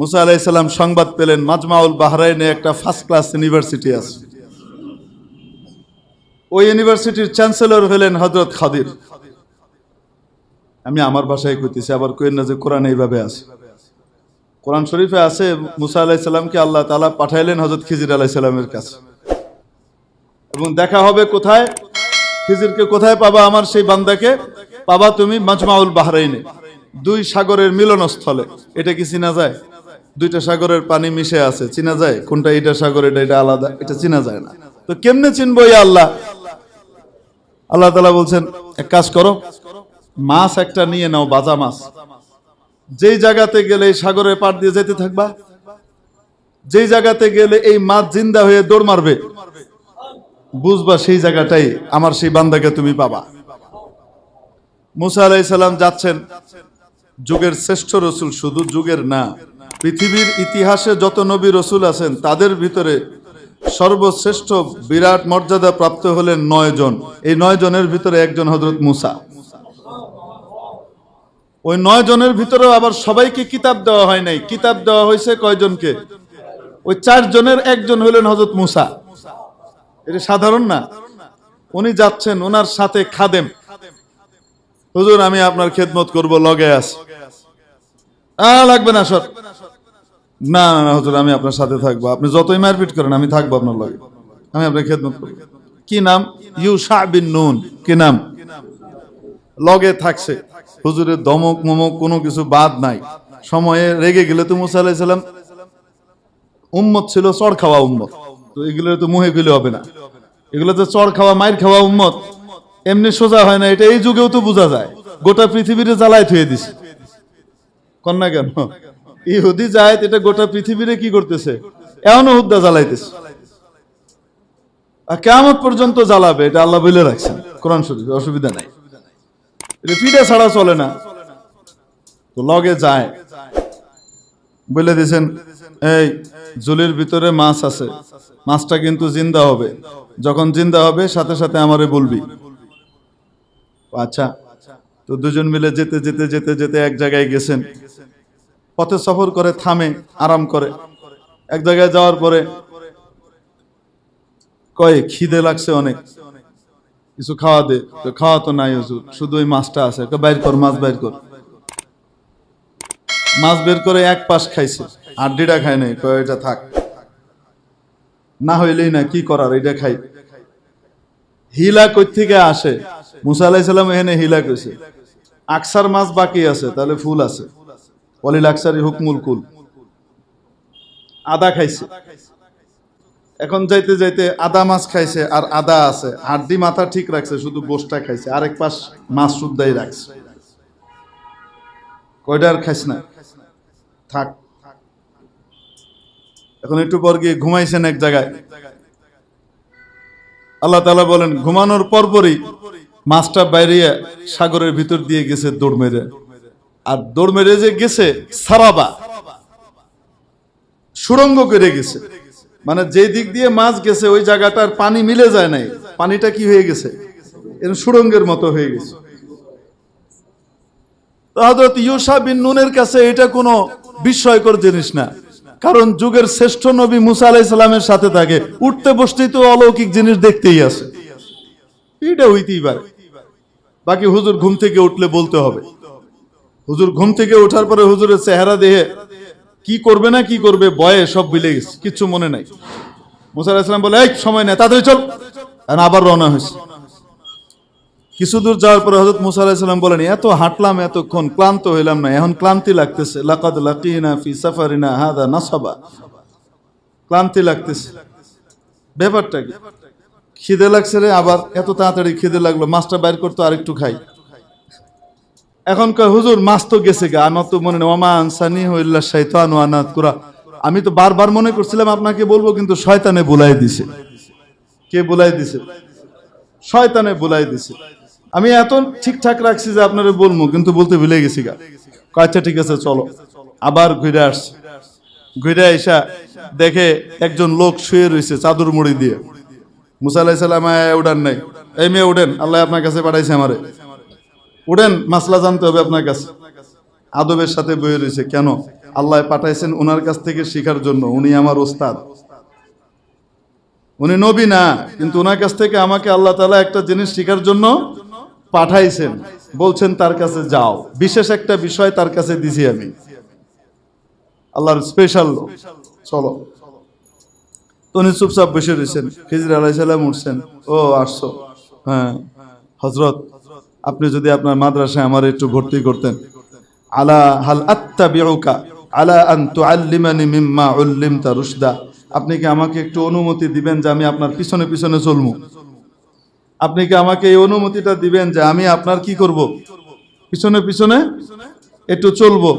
মুসা আলাইসাল্লাম সংবাদ পেলেন, মাজমাউল বাহরাইনে একটা ফার্স্ট ক্লাস ইউনিভার্সিটি আছে। ওই ইউনিভার্সিটির চ্যান্সেলর হলেন হজরত খাদির। আমি আমার ভাষায় কইতেছি, আবার কইন না যে কোরআন এইভাবে আছে। কোরআন শরীফে আছে, মুসা আলাইসাল্লামকে আল্লাহ তালা পাঠাইলেন হজরত খিজির আলাইসাল্লামের কাছে। এবং দেখা হবে কোথায়? খিজিরকে কোথায় পাবা আমার সেই বান্দাকে? পাবা তুমি মাজমাউল বাহরাইনে, দুই সাগরের মিলনস্থলে। এটা কি চিনা যায়? দুইটা সাগরের পানি মিশে আছে, চিনা যায়? কোনটা এটা সাগর, এটা এটা আলাদা? এটা চিনা যায় না। তো কেমনে চিনবো ইয়া আল্লাহ? আল্লাহ তালা বলছেন, এক কাজ করো, মাছ একটা নিয়ে নাও, বাজা মাছ। যেই জায়গাতে গেলে এই সাগরের পার দিয়ে যেতে থাকবা, যেই জায়গাতে গেলে এই মাছ জিন্দা হয়ে দৌড় মারবে, বুঝবা সেই জায়গাটাই আমার সেই বান্দাকে তুমি পাবা। মুসা আলাইসাল্লাম যাচ্ছেন, যুগের শ্রেষ্ঠ রসুল শুধু যুগের না পৃথিবীর ইতিহাসে যত নবী রসুল আছেন, তাদের ভিতরে সর্বশ্রেষ্ঠ বিরাট মর্যাদা প্রাপ্ত হলেন নয় জন। এই নয় জনের ভিতরে একজন হজরত মুসা। ওই নয় জনের ভিতরেও আবার সবাইকে কিতাব দেওয়া হয় নাই। কিতাব দেওয়া হয়েছে কয়জনকে? ওই চার জনের একজন হলেন হজরত মুসা। এটা সাধারণ না? উনি যাচ্ছেন ওনার সাথে খাদেম। হুজুর, আমি আপনার খেদমত করব, লগে আছি। আ লাগবে না, সর। না না না, হুজুর, আমি আপনার সাথে থাকব। আপনি যতই মারপিট করেন, আমি থাকব আপনার লগে। আমি আপনার খেদমত করব। কি নাম? ইউ বিন নুন। কি নাম? লগে থাকছে। হুজুরের দমক, মমক, কোনো কিছু বাদ নাই। সময়ে রেগে গেলে তো মুসা আলাইসাল্লাম উম্মত ছিল চড় খাওয়া উম্মত। তো এগুলো তো মুহে গেলে হবে না। এগুলো তো চড় খাওয়া মাইর খাওয়া উম্মত। এমনি সোজা হয় না, এটা এই যুগেও তো বোঝা যায়। গোটা পৃথিবীতে জ্বালায় থুয়ে দিছে। কন্যা কেন? ইহুদি যায় এটা গোটা পৃথিবীরে কি করতেছে? এমনও হুদ্দা জ্বালাইতেছে। আর কেমন পর্যন্ত জ্বালাবে, এটা আল্লাহ বলে রাখছেন। কোরআন শরীফ, অসুবিধা নাই। পিঠে ছাড়া চলে না। তো লগে যায়। বলে দিয়েছেন, এই জুলির ভিতরে মাছ আছে। মাছটা কিন্তু জিন্দা হবে। যখন জিন্দা হবে, সাথে সাথে আমারে বলবি। আচ্ছা তো দুজন মিলে যেতে যেতে যেতে যেতে এক জায়গায় গেছেন। পথে সফর করে, থামে, আরাম করে। এক জায়গায় যাওয়ার পরে কয়, খিদে লাগছে অনেক। কিছু খাওয়া দে। খাওয়া তো নাই হুজুর। শুধু ওই মাছটা আছে। বাইর কর, মাছ বাইর কর। মাছ বের করে এক পাশ খাইছে। আড্ডিটা খায় নাই। কয়, এটা থাক। না হইলেই না, কি করার? এটা খাই। হিলা কই থেকে আসে? মুসা আলাইসাল্লাম এখানে হিলা কইছে। আকসার মাছ বাকি আছে, তাহলে ফুল আছে। অলিল আকসারি হুকমুল কুল। আদা খাইছে। এখন যাইতে যাইতে আদা মাছ খাইছে আর আদা আছে। হাড্ডি মাথা ঠিক রাখছে, শুধু গোষ্ঠটা খাইছে। আরেক পাশ মাছ শুদ্ধাই রাখছে। কয়টা আর খাইছ না? থাক। এখন একটু পর গিয়ে ঘুমাইছেন এক জায়গায়। আল্লাহ তালা বলেন, ঘুমানোর পরপরই মাছটা বাইরে সাগরের ভিতর দিয়ে গেছে দৌড় মেরে। আর দৌড় মেরে যে গেছে, সারাবা। সুরঙ্গ করে গেছে। মানে যে দিক দিয়ে মাছ গেছে, ওই জায়গাটার পানি মিলে যায় নাই। পানিটা কি হয়ে গেছে? এরকম সুরঙ্গের মতো হয়ে গেছে। তো হযরত ইউসা বিন নুনের কাছে এটা কোনো বিস্ময়কর জিনিস না। কারণ যুগের শ্রেষ্ঠ নবী মুসা আলাইহিস সালামের সাথে থাকে। উঠতে বসতেই তো অলৌকিক জিনিস দেখতেই আছে এটা হইতেই পারে। বাকি হুজুর ঘুম থেকে উঠলে বলতে হবে। হুজুর ঘুম থেকে ওঠার পরে হুজুরের চেহারা দেহে কি করবে না কি করবে, বয়ে সব বিলে গেছে, কিচ্ছু মনে নাই। মুসা আলাইহিস সালাম বলে, এই, সময় নেই তাড়াতাড়ি চল। আর আবার রওনা হয়েছে। কিছু দূর যাওয়ার পরে হজরত মুসা আলাইসাল্লাম বলেন, এত হাঁটলাম এতক্ষণ, ক্লান্ত হইলাম না, এখন ক্লান্তি লাগতেছে। লাকাদ লাকিনা ফি সাফারিনা হাদা নাসাবা। ক্লান্তি লাগতেছে। ব্যাপারটা খিদে লাগছে রে, আবার এত তাড়াতাড়ি খিদে লাগল, মাছটা বাইর করতো আরেকটু খাই। এখন কয়, হুজুর, মাছ তো গেছে গা, আমার তো মনে ওমা আনসানি হইল্লা শৈতান আনাত কুরা। আমি তো বারবার মনে করছিলাম, আপনাকে বলব, কিন্তু শয়তানে বুলাই দিছে। কে বুলাই দিছে? শয়তানে বুলাই দিছে। আমি এত ঠিকঠাক রাখছি যে আপনারা বলব, কিন্তু বলতে ভুলে গেছি গা। আচ্ছা ঠিক আছে, চলো। আবার ঘুরে আসছি। ঘুরে আইসা দেখে একজন লোক শুয়ে রয়েছে চাদর মুড়ি দিয়ে। মুসা আলাইসাল্লাম উড়ান নাই। এই মেয়ে উঠেন আল্লাহ আপনার কাছে পাঠাইছে আমারে। উঠেন, মাসলা জানতে হবে আপনার কাছে। আদবের সাথে বয়ে রয়েছে, কেন? আল্লাহ পাঠাইছেন ওনার কাছ থেকে শেখার জন্য, উনি আমার ওস্তাদ। উনি নবী না, কিন্তু ওনার কাছ থেকে আমাকে আল্লাহ তালা একটা জিনিস শেখার জন্য পাঠাইছেন। বলছেন, তার কাছে যাও। বিশেষ একটা বিষয় তার কাছে দিছি আমি। আল্লাহর স্পেশাল চলো। তো উনি চুপচাপ বসে রয়েছেন। খিজির আলাইসাল্লাম উঠছেন। ও, আসছো। হ্যাঁ। হজরত আপনি যদি আপনার মাদ্রাসায় আমার একটু ভর্তি করতেন। আলা হাল আত্তা বিউকা আলা আন তুআল্লিমানি মিম্মা উল্লিম তা রুশদা। আপনি কি আমাকে একটু অনুমতি দিবেন যে আমি আপনার পিছনে পিছনে চলবো আপনি কি আমাকে এই অনুমতিটা দিবেন যে আমি আপনার কি করব? পিছনে পিছনে একটু চলবো।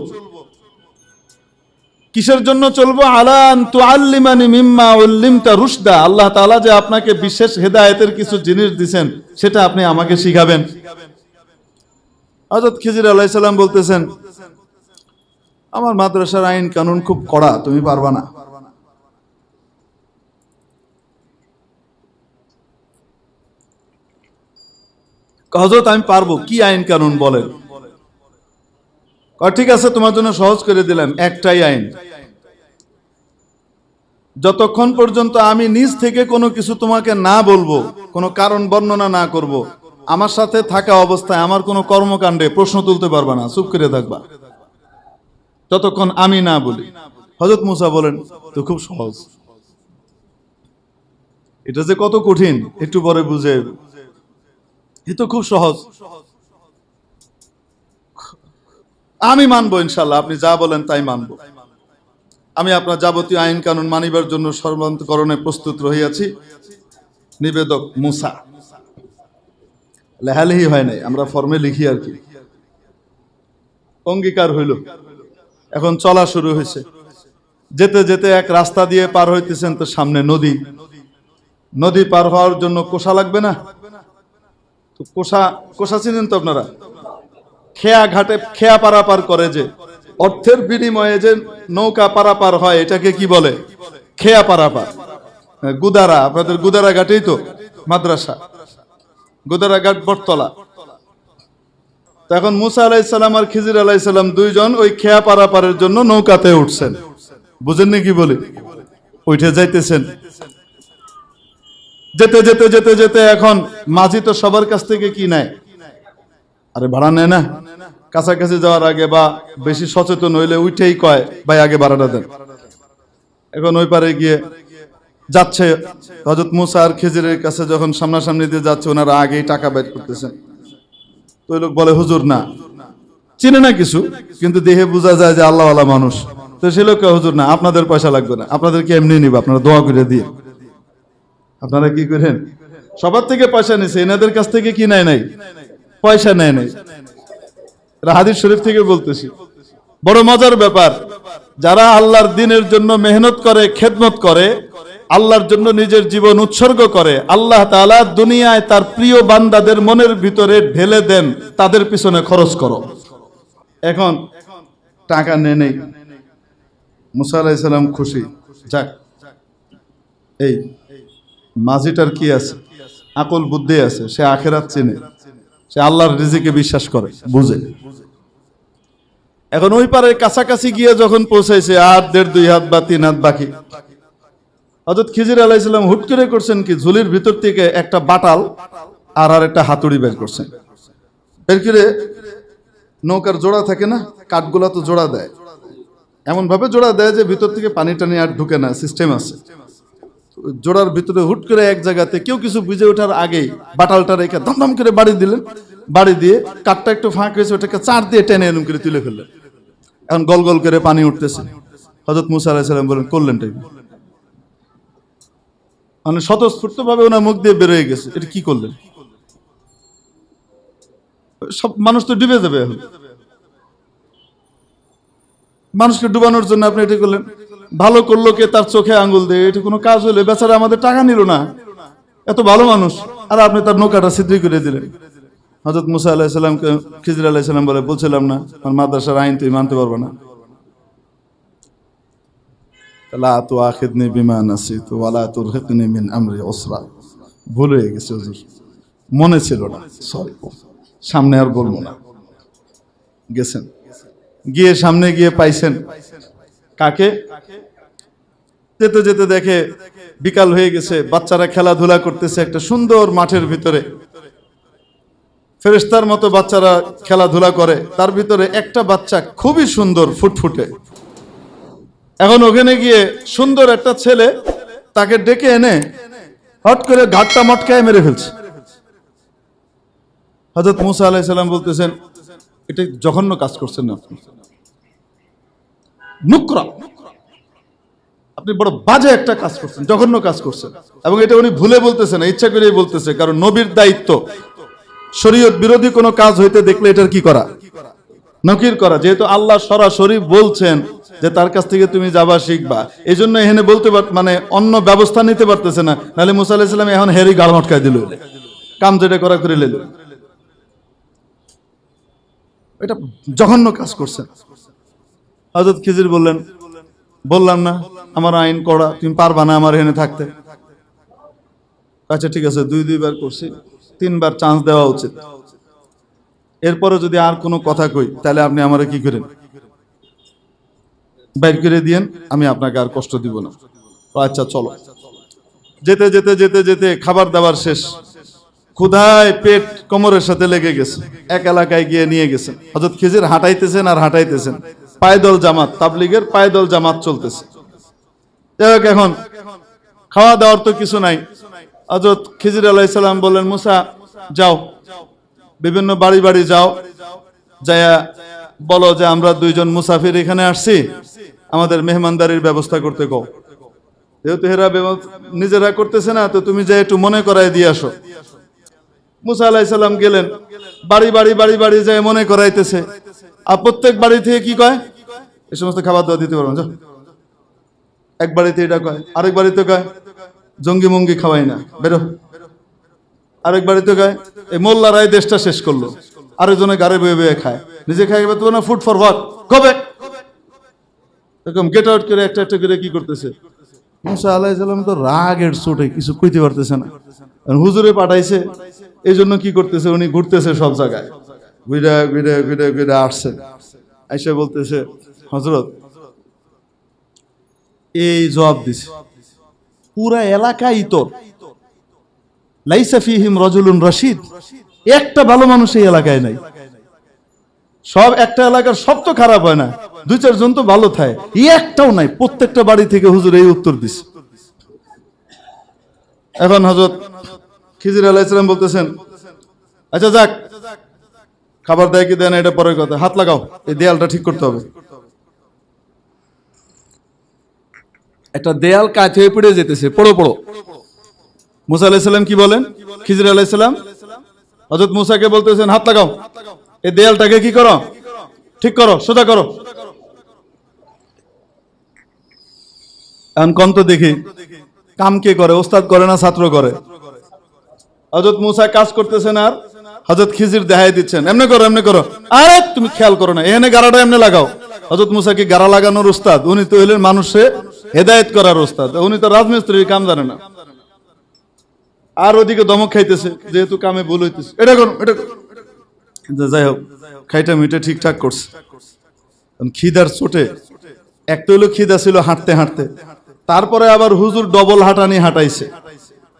কিসের জন্য চলবো? আলান তুআল্লিমানি মিম্মা উল্লিমতা রুশদা। আল্লাহ তাআলা যে আপনাকে বিশেষ হেদায়েতের কিছু জিনিস দিবেন সেটা আপনি আমাকে শিখাবেন। হযরত খিজির আলাইহিস সালাম বলতেছেন, আমার মাদ্রাসার আইন কানুন খুব কড়া, তুমি পারবা না হজরত আমি পারব, কি আইন কানুন বলেন ঠিক আছে, তোমার জন্য সহজ করে দিলাম, একটাই আইন যতক্ষণ পর্যন্ত আমি নিজ থেকে কোনো কিছু তোমাকে না বলব, কোনো কারণ বর্ণনা না করব। আমার সাথে থাকা অবস্থায় আমার কোনো কর্মকাণ্ডে প্রশ্ন তুলতে পারবে না। চুপ করে থাকবা। ততক্ষণ আমি না বলি। হজরত মুসা বলেন, তো খুব সহজ। এটা যে কত কঠিন, একটু পরে বুঝে এ তো খুব সহজ। আমি মানবো ইনশাল্লাহ আপনি যা বলেন তাই মানবো। আমি আপনার যাবতীয় আইন কানুন মানিবার জন্য সর্বান্তকরণে প্রস্তুত রহিয়াছি। নিবেদক মুসা। লেহালেহি হয় নাই আমরা ফর্মে লিখি আর কি। অঙ্গীকার হইল। এখন চলা শুরু হয়েছে। যেতে যেতে এক রাস্তা দিয়ে পার হইতেছেন তো সামনে নদী। নদী পার হওয়ার জন্য কোষা লাগবে না? তো কোষা কোষা চিনেন তো আপনারা? খেয়া ঘাটে খেয়া পারাপার করে যে অর্থের বিনিময়ে যে নৌকা পারাপার হয় এটাকে কি বলে? খেয়া পারাপার। হ্যাঁ, গুদারা আপনাদের গুদারা ঘাটেই তো মাদ্রাসা। গুদারা ঘাট বটতলা তখন মুসা আলাইসাল্লাম আর খিজির আলাইসাল্লাম দুইজন ওই খেয়া পারাপারের জন্য নৌকাতে উঠছেন। বুঝেননি কি বলি? উঠে যাইতেছেন। যেতে যেতে যেতে যেতে এখন মাঝি তো সবার কাছ থেকে কি নেয়? আরে ভাড়া নেয় না। কাছাকাছি যাওয়ার আগে বা বেশি সচেতন হইলে উঠেই কয়, ভাই, আগে ভাড়াটা দেন। এখন ওই পারে গিয়ে যাচ্ছে। হজরত মুসা আর খেজিরের কাছে যখন সামনাসামনি দিয়ে যাচ্ছে ওনারা আগেই টাকা বের করতেছেন তো লোক বলে হুজুর না। চিনে না কিছু কিন্তু দেহে বোঝা যায় যে আল্লাহ আল্লাহ মানুষ। তো সে লোক কয়, হুজুর না আপনাদের পয়সা লাগবে না আপনাদেরকে এমনি নিব? আপনারা দোয়া করে দিয়ে। আপনারা কি করেন? সবার থেকে পয়সা নিছে এনাদের কাছ থেকে কি নেয় নাই? পয়সা নেয় নাই। হাদিস শরীফ থেকে বলতেছি। বড় মজার ব্যাপার যারা আল্লাহর দিনের জন্য মেহনত করে খেদমত করে আল্লাহর জন্য নিজের জীবন উৎসর্গ করে। আল্লাহ তাআলা দুনিয়ায় তার প্রিয় বান্দাদের মনের ভিতরে ঢেলে দেন। তাদের পিছনে খরচ করো। এখন টাকা নেই নেই। মুসা খুশি। যাক, এই মাঝিটার কি আছে? আকল বুদ্ধি আছে, সে আখেরাত চিনে। সে আল্লাহর রিজিকে বিশ্বাস করে, বুঝে। এখন ওই পারে কাছাকাছি গিয়ে যখন পৌঁছাইছে, আর দেড় দুই হাত বা তিন হাত বাকি। হজরত খিজির আলাইসাল্লাম হুট করে করছেন কি, ঝুলির ভিতর থেকে একটা বাটাল আর আর একটা হাতুড়ি বের করছেন। বের করে নৌকার জোড়া থাকে না, কাঠগুলা তো জোড়া দেয়। এমন ভাবে জোড়া দেয় যে ভিতর থেকে পানি টানি আর ঢুকে না সিস্টেম আছে। জোড়ার ভিতরে হুট করে এক জায়গাতে কেউ কিছু বুঝে ওঠার আগেই বাটালটা রেখে ধমধম করে বাড়ি দিলেন। বাড়ি দিয়ে কাঠটা একটু ফাঁক হয়েছে, ওটাকে চার দিয়ে টেনে এরম করে তুলে ফেললেন। এখন গল গল করে পানি উঠতেছে। হজরত মুসা আলাহিসাল্লাম বলেন করলেন টাইম মানে স্বতঃস্ফূর্ত ভাবে ওনার মুখ দিয়ে বেরোয় গেছে। এটা কি করলেন? সব মানুষ তো ডুবে যাবে মানুষকে ডুবানোর জন্য আপনি এটা করলেন। ভালো করল কে তার চোখে আঙ্গুল দিয়ে। এটা কোনো কাজ হলে? বেচারা আমাদের টাকা নিল না। এত ভালো মানুষ। আর আপনি তার নৌকাটা সিদ্ধি করে দিলেন। হজরত মুসা আলাহিসাল্লামকে খিজির আলাহিসাল্লাম বলে, বলছিলাম না মাদ্রাসার আইন তুই মানতে পারব না। লা তু আখিদনি বিমা নাসিতু ওয়ালা তুরহিকনি মিন আমরি উসরা। ভুল হয়ে গেছে হুজুর। মনে ছিল না। সরি সামনে আর বলব না। গেছেন। গিয়ে সামনে গিয়ে পাইছেন। কাকে? যেতে যেতে দেখে বিকাল হয়ে গেছে। বাচ্চারা খেলাধুলা করতেছে একটা সুন্দর মাঠের ভিতরে। ফেরেস্তার মতো বাচ্চারা খেলাধুলা করে। তার ভিতরে একটা বাচ্চা খুবই সুন্দর ফুটফুটে। এখন ওখানে গিয়ে সুন্দর একটা ছেলে তাকে ডেকে এনে হট করে ঘাটটা মটকায় মেরে ফেলছে। হজরত মুসা আলাইসাল্লাম বলতেছেন, এটা জঘন্য কাজ করছেন না আপনি। নুকরা। আপনি বড় বাজে একটা কাজ করছেন, জঘন্য কাজ করছেন। এবং এটা উনি ভুলে বলতেছেন, ইচ্ছা করেই বলতেছে, কারণ নবীর দায়িত্ব। শরীয়ত বিরোধী কোনো কাজ হইতে দেখলে এটার কি করা? নকির করা। যেহেতু আল্লাহ সরাসরি বলছেন যে তার কাছ থেকে তুমি যাবা, শিখবা। এই জন্য এখানে বলতে পার মানে অন্য ব্যবস্থা নিতে পারতেছে না। নাহলে মুসা আলাহিসাল্লাম এখন হেরি গাল মটকায় দিল। কাম যেটা করা করে লেল। এটা জঘন্য কাজ করছেন হজরত খিজির বললেন, বললাম না, আমার আইন করা তুমি পারবা না আমার এখানে থাকতে। আচ্ছা ঠিক আছে, দুই দুইবার করছি। তিনবার চান্স দেওয়া উচিত। এরপরে যদি আর কোনো কথা কই, তাহলে আপনি আমার কি করেন? বাইর করে দিয়েন, আমি আপনাকে আর কষ্ট দিব না। আচ্ছা চলো। যেতে যেতে যেতে যেতে খাবার দাবার শেষ। ক্ষুধায় পেট কোমরের সাথে লেগে গেছে। এক এলাকায় গিয়ে নিয়ে গেছেন। হজরত খিজির হাঁটাইতেছেন আর হাঁটাইতেছেন। পায়দল জামাত, তাবলিগের পায়দল জামাত চলতেছে। যাই হোক, এখন খাওয়া দাওয়ার তো কিছু নাই। হজরত খিজির আলাইসাল্লাম বললেন, মুসা, যাও। বিভিন্ন বাড়ি বাড়ি যাও। যায়া বলো যে আমরা দুইজন মুসাফির এখানে আসছি। আমাদের মেহমানদারির ব্যবস্থা করতে কও যেহেতু হেরা নিজেরা করতেছে না, তো তুমি যে একটু মনে করাই দিয়ে আসো। মুসা আলাইসাল্লাম গেলেন, বাড়ি বাড়ি বাড়ি বাড়ি যায় মনে করাইতেছে। আর প্রত্যেক বাড়ি থেকে কি কয়? এই সমস্ত খাবার দাওয়া দিতে পারবেন যাও এক বাড়িতে এটা কয়, আরেক বাড়িতে কয়, জঙ্গি মঙ্গি খাওয়াই না, বেরো। আরেক বাড়িতে কয়, এই মোল্লারাই দেশটা শেষ করল। আরেকজনে গাড়ি বয়ে বয়ে খায়। নিজে খাই না ফুড ফর ওয়াট কবে? এরকম গেট আউট করে একটা একটা করে কি করতেছে? মুসা আলাইসাল্লাম তো রাগের চোটে কিছু কইতে পারতেছে না। হুজুরে পাঠাইছে এই জন্য কি করতেছে? উনি ঘুরতেছে সব জায়গায়। ঘুরে ঘুরে ঘুরে ঘুরে আসছে। এসে বলতেছে হজরত এই জবাব দিছে। পুরা এলাকাই তোর। লাইসা ফিহিম রজুলুন রশিদ। একটা ভালো মানুষ এই এলাকায় নাই। সব একটা এলাকার সব তো খারাপ হয় না। দুই চারজন তো ভালো থাকে। এই একটাও নাই, প্রত্যেকটা বাড়ি থেকে হুজুর এই উত্তর দিছে। এখন হজরত খিজির আলাইসালাম বলতেছেন আচ্ছা যাক, খাবার দেয় কি দেয় না, এটা পরের কথা। হাত লাগাও, এই দেয়ালটা ঠিক করতে হবে। একটা দেয়াল কাজ হয়ে পড়ে যেতেছে, পড়ো পড়ো। মুসা আলাইসাল্লাম কি বলেন? খিজির আলাইসাল্লাম হজরত মুসাকে বলতেছেন, হাত লাগাও, এই দেয়ালটাকে কি করো? ঠিক করো, সোজা করো। এখন কম তো দেখি। কাম কে করে? ওস্তাদ করে না ছাত্র করে? হজরত মুসা কাজ করতেছেন আর হজরত খিজির দেখাই দিচ্ছেন। এমনি করো এমনি করো। আরে, তুমি খেয়াল করো না। এখানে গাড়াটা এমনি লাগাও। হজরত মুসা কি গাড়া লাগানোর উস্তাদ উনি তো হলেন মানুষে হেদায়েত করার উস্তাদ উনি তো রাজমিস্ত্রির কাম জানে না। আর ওদিকে দমক খাইতেছে, যেহেতু কামে ভুল হইতেছে। এটা করো, এটা। যাই হোক, খাইটা মিটে ঠিকঠাক করছে। খিদার চোটে, এক তো হলো খিদা ছিল হাঁটতে হাঁটতে। তারপরে আবার হুজুর ডবল হাঁটানি হাঁটাইছে।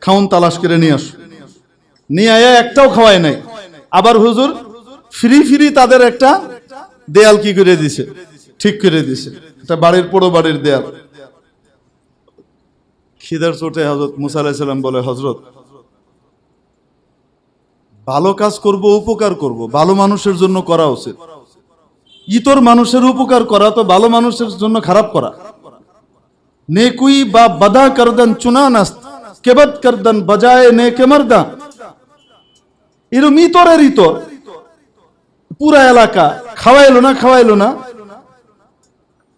খাউন তালাশ করে নিয়ে আস। নিয়ে আয়া একটাও খাওয়াই নাই। আবার হুজুর ফ্রি ফ্রি তাদের একটা দেয়াল কি করে দিছে? ঠিক করে দিছে। এটা বাড়ির পোড়ো বাড়ির দেয়াল। খিদার চোটে হজরত মুসা আলাইসাল্লাম বলে হজরত ভালো কাজ করব, উপকার করব। ভালো মানুষের জন্য করা উচিত। ইতর মানুষের উপকার করা তো ভালো মানুষের জন্য খারাপ করা। নেকুই বা বাদা করদন চুনা নাস্ত কেবত করদন বজায় নে কেমরদা এরম ইতরের ইতর পুরা এলাকা খাওয়াইলো না খাওয়াইলো না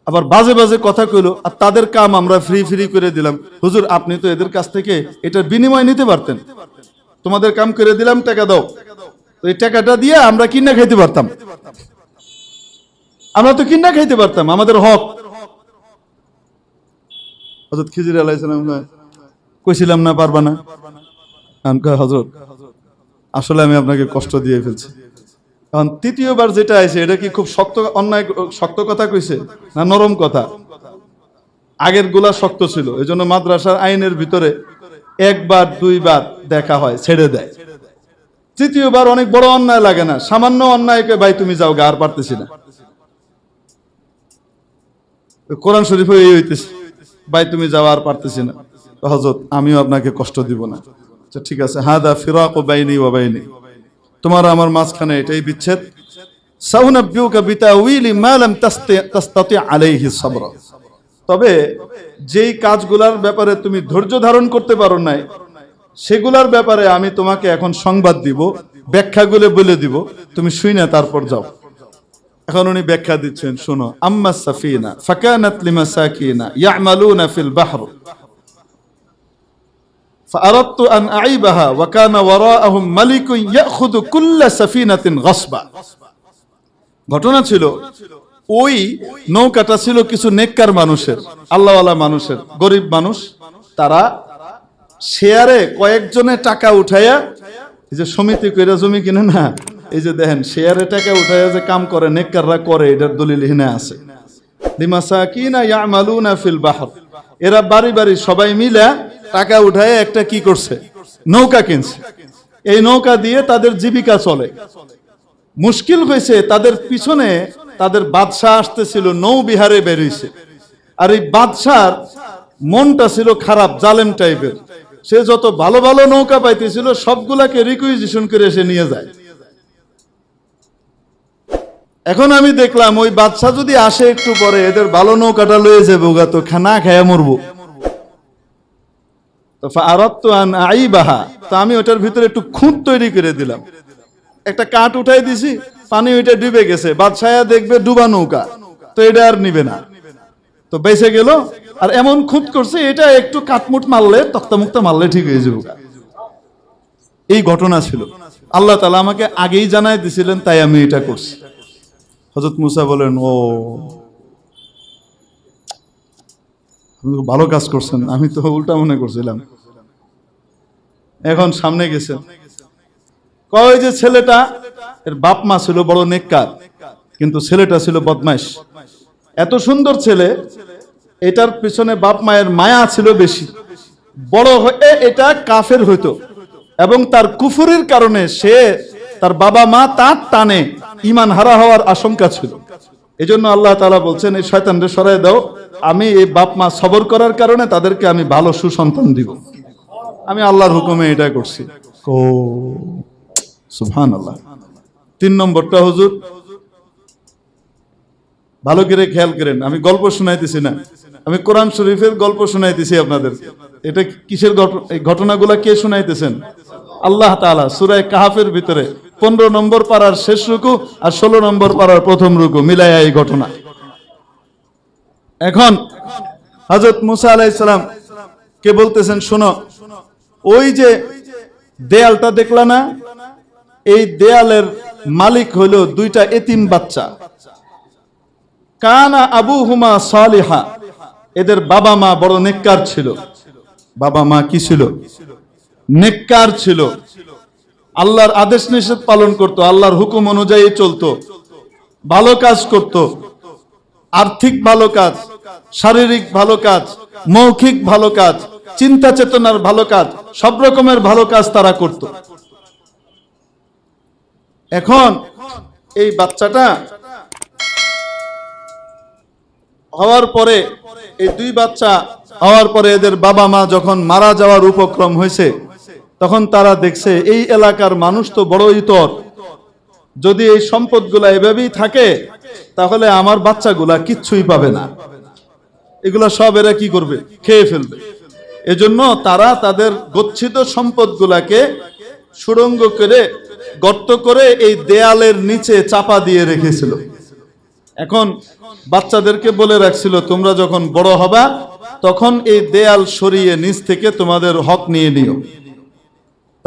আবার বাজে বাজে কথা কইলো আর তাদের কাম আমরা ফ্রি ফ্রি করে দিলাম হুজুর আপনি তো এদের কাছ থেকে এটার বিনিময় নিতে পারতেন। তোমাদের কাম করে দিলাম, টাকা দাও। এই টাকাটা দিয়ে আমরা কিনা খাইতে পারতাম। আমরা তো কিনা খাইতে পারতাম, আমাদের হক। হজরত খিজির আলাইসালাম কইছিলাম না পারবা না। হজরত, আসলে আমি আপনাকে কষ্ট দিয়ে ফেলছি। কারণ তৃতীয়বার যেটা আছে এটা কি খুব শক্ত অন্যায়, শক্ত কথা কইছে না নরম কথা? আগেরগুলা শক্ত ছিল এই জন্য মাদ্রাসার আইনের ভিতরে একবার, দুইবার দেখা হয়, ছেড়ে দেয়। তৃতীয়বার অনেক বড় অন্যায় লাগে না, সামান্য অন্যায়কে, ভাই, তুমি যাও গা, আর পারতেছি না। কোরআন শরীফে এই হইতেছে। ভাই, তুমি যাওয়ার পারতেছি না। হজরত আমিও আপনাকে কষ্ট দিব না। আচ্ছা ঠিক আছে। হাদা ফিরাক ও বাইনি ও বাইনি। তোমার আমার মাঝখানে এটাই বিচ্ছেদ। তবে যেই কাজগুলার ব্যাপারে তুমি ধৈর্য ধারণ করতে পারো নাই, সেগুলার ব্যাপারে আমি তোমাকে এখন সংবাদ দিব, ব্যাখ্যাগুলো বলে দিব। তুমি শুই না তারপর যাও। এখন উনি ব্যাখ্যা দিচ্ছেন শোনো আম্মা সাফিনা ফাকানাত লিমাসাকিনা ইয়ামালুনা ফিল বাহর فأردت أن أعيبها وكان وراءهم ملك يأخذ كل سفينة غصبا ঘটনা ছিল ওই নৌকাটা ছিল কিছু নেককার মানুষের আল্লাহওয়ালা মানুষের গরিব মানুষ তারা শেয়ারে কয়েকজনে টাকা উঠাইয়া এই যে সমিতি কইরা জমি কিনে না এই যে দেখেন, শেয়ারে টাকা উঠাইয়া যে কাম করে, নেককাররা করে, এটার দলিল হিনে আছে। এরা বাড়ি বাড়ি সবাই মিলে টাকা উঠায় একটা কি করছে? নৌকা কিনছে। এই নৌকা দিয়ে তাদের জীবিকা চলে। মুশকিল হয়েছে, তাদের পিছনে তাদের বাদশাহ আসতেছিল নৌ বিহারে বেরিয়েছে। আর এই বাদশার মনটা ছিল খারাপ, জালেম টাইপের সে যত ভালো ভালো নৌকা পাইতেছিল, সবগুলাকে রিকুইজিশন করে সে নিয়ে যায়। এখন আমি দেখলাম ওই বাদশা যদি আসে একটু পরে, এদের ভালো নৌকাটা লয়ে যাব গা, তো খানা খায়া মরবো। তো আই বাহা তো আমি ওটার ভিতরে একটু খুঁত তৈরি করে দিলাম। একটা কাঠ উঠাই দিছি, পানি ওইটা ডুবে গেছে, বাদশায়া দেখবে ডুবা নৌকা, তো এটা আর নিবে না। তো বেঁচে গেল, আর এমন খুঁত করছে, এটা একটু কাটমুট মারলে তক্তা মুক্তা মারলে ঠিক হয়ে যাবে এই ঘটনা ছিল। আল্লাহ তালা আমাকে আগেই জানাই দিছিলেন, তাই আমি এটা করছি। হজরত মুসা বলেন, ও, আপনি ভালো কাজ করছেন, আমি তো উল্টা মনে করছিলাম। এখন সামনে গেছেন কয় যে ছেলেটা, এর বাপ মা ছিল বড় নেককার, কিন্তু ছেলেটা ছিল বদমাইশ। এত সুন্দর ছেলে, এটার পিছনে বাপ মায়ের মায়া ছিল বেশি। বড় হয়ে এটা কাফের হইতো, এবং তার কুফুরির কারণে সে তার বাবা মা তার টানে ইমান হারা হওয়ার আশঙ্কা ছিল। এজন্য আল্লাহ তাআলা বলছেন এই শয়তানরে সরাই দাও। আমি এই বাপ মা সবর করার কারণে তাদেরকে আমি ভালো সুসন্তান দিব। আমি আল্লাহর হুকুমে এটা করছি। ও সুবহান আল্লাহ তিন নম্বরটা হুজুর ভালো করে খেয়াল করেন আমি গল্প শোনাইতেছি না। আমি কোরআন শরীফের গল্প শোনাইতেছি আপনাদের। এটা কিসের ঘটনাগুলা কে শোনাইতেছেন? আল্লাহ তাআলা সুরায় কাহাফের ভিতরে। পনেরো নম্বর পাড়ার শেষ রুকু আর ষোলো নম্বর পাড়ার প্রথম রুকু, মিলাইয়া এই ঘটনা। এখন হজরত মুসা আলাইসালাম কে বলতেছেন, শোনো, ওই যে দেয়ালটা দেখলা না? এই দেয়ালের মালিক হলো দুইটা এতিম বাচ্চা। কানা আবু হুমা সালিহা, এদের বাবা মা বড় নেককার ছিল। বাবা মা কি ছিল? নেককার ছিল। আল্লাহর আদেশ নিষেধ পালন করত, আল্লাহর হুকুম অনুযায়ী চলতো, ভালো কাজ করত, আর্থিক ভালো কাজ, শারীরিক ভালো কাজ, মৌখিক ভালো কাজ, চিন্তা চেতনার ভালো কাজ, সব রকমের ভালো কাজ তারা করত। এখন এই বাচ্চাটা হওয়ার পরে, এই দুই বাচ্চা হওয়ার পরে এদের বাবা মা যখন মারা যাওয়ার উপক্রম হয়েছে তখন তারা দেখছে, এই এলাকার মানুষ তো বড় ইতর। যদি এই সম্পদগুলা এভাবেই থাকে, তাহলে আমার বাচ্চাগুলা কিচ্ছুই পাবে না। এগুলা সব এরা কি করবে? খেয়ে ফেলবে। এজন্য তারা তাদের গচ্ছিত সম্পদগুলাকে সুড়ঙ্গ করে, গর্ত করে এই দেয়ালের নিচে চাপা দিয়ে রেখেছিল। এখন বাচ্চাদেরকে বলে রাখছিল, তোমরা যখন বড় হবা, তখন এই দেয়াল সরিয়ে নিচ থেকে তোমাদের হক নিয়ে নিও।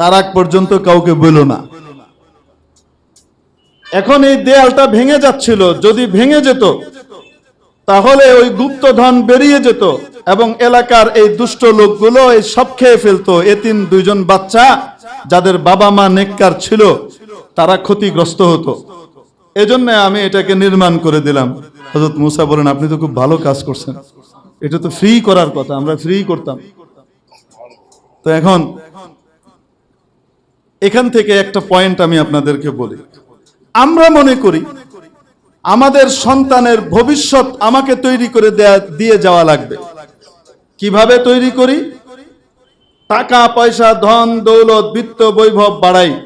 তার আগ পর্যন্ত কাউকে বলো না। এখন এই দেয়ালটা ভেঙে যাচ্ছিল। যদি ভেঙে যেত, তাহলে ওই গুপ্তধন বেরিয়ে যেত এবং এলাকার এই দুষ্ট লোকগুলো এই সব খেয়ে ফেলতো। এতিম দুইজন বাচ্চা যাদের বাবা মা নেককার ছিল, তারা ক্ষতিগ্রস্ত হতো। এজন্য আমি এটাকে নির্মাণ করে দিলাম। হজরত মুসা বলেন, আপনি তো খুব ভালো কাজ করছেন। এটা তো ফ্রি করার কথা। আমরা ফ্রি করতাম। তো এখন এখান থেকে একটা পয়েন্ট আমি আপনাদেরকে বলি। আমরা মনে করি, আমাদের সন্তানের ভবিষ্যৎ আমাকে তৈরি করে দেয়া, দিয়ে যাওয়া লাগবে। কীভাবে তৈরি করি? টাকা, পয়সা, ধন, দৌলত, বিত্ত, বৈভব বাড়াই।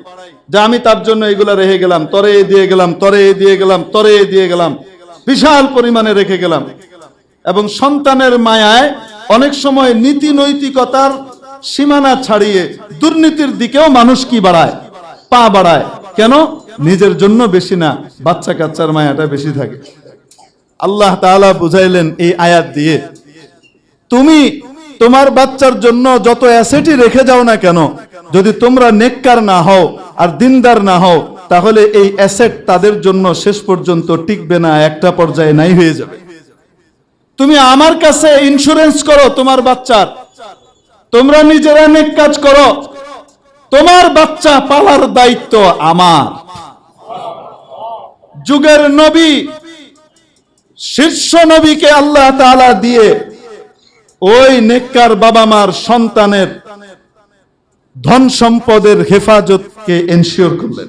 যে আমি তার জন্য এগুলা রেখে গেলাম, তরে দিয়ে গেলাম, তরে দিয়ে গেলাম, তরে দিয়ে গেলাম। বিশাল পরিমাণে রেখে গেলাম। এবং সন্তানের মায়ায় অনেক সময় নীতি নৈতিকতার সীমানা ছাড়িয়ে দুর্নীতির দিকেও মানুষ কি বাড়ায়? পা বাড়ায়। কেন? নিজের জন্য বেশি না, বাচ্চা কাচ্চার মায়াটা বেশি থাকে। আল্লাহ তাআলা বুঝাইলেন এই আয়াত দিয়ে, তুমি তোমার বাচ্চার জন্য যত অ্যাসেটই রেখে যাও না কেন, যদি তোমরা নেককার না হও আর দিনদার না হও, তাহলে এই অ্যাসেট তাদের জন্য শেষ পর্যন্ত টিকবে না, একটা পর্যায়ে নাই হয়ে যাবে। তুমি আমার কাছে ইন্স্যুরেন্স করো তোমার বাচ্চার। তোমরা নিজেরা নেক কাজ করো। তোমার বাচ্চা পালার দায়িত্ব আমার। যুগের নবী, শীর্ষ নবীকে আল্লাহ তালা দিয়ে ওই নেককার বাবা মার সন্তানের ধন সম্পদের হেফাজতকে এনশিওর করলেন।